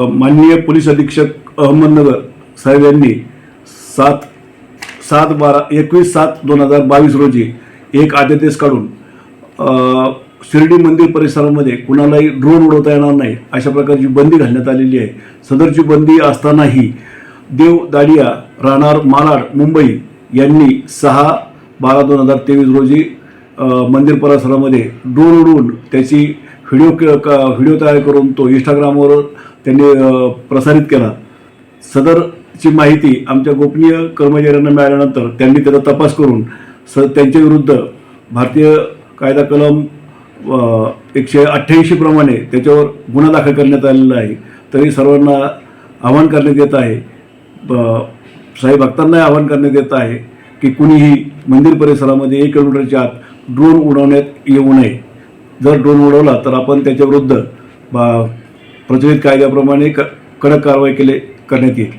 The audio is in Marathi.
माननीय पोलीस अधीक्षक अहमदनगर साहेब यांनी सात सात बारा एकवीस सात दोन हजार बावीस रोजी एक आदेश काढून शिर्डी मंदिर परिसरामध्ये कुणालाही ड्रोन उडवता येणार नाही अशा प्रकारची बंदी घालण्यात आलेली आहे. सदरची बंदी असतानाही देव दाडिया राहणार मालाड मुंबई यांनी सहा बारा दोन हजार तेवीस रोजी मंदिर परिसरामध्ये ड्रोन उडवून त्याची व्हिडिओ क- व्हिडिओ तयार करून तो इंस्टाग्रामवर त्यांनी प्रसारित केला. सदरची माहिती आमच्या गोपनीय कर्मचाऱ्यांना मिळाल्यानंतर त्यांनी त्याचा तपास करून स त्यांच्या विरुद्ध भारतीय कायदा कलम एकशे अठ्ठ्याऐंशीप्रमाणे त्याच्यावर गुन्हा दाखल करण्यात आलेला आहे. तरी सर्वांना आवाहन करण्यात येत आहे ब- साई भक्तांनाही आवाहन करण्यात येत आहे की कुणीही मंदिर परिसरामध्ये एक किलोमीटरच्या आत ड्रोन उडवण्यात येऊ नये. जर ड्रोन उडवला तर आपण त्याच्याविरुद्ध बा- प्रचलित कायद्याप्रमाणे क कडक कारवाई केले करण्यात येईल.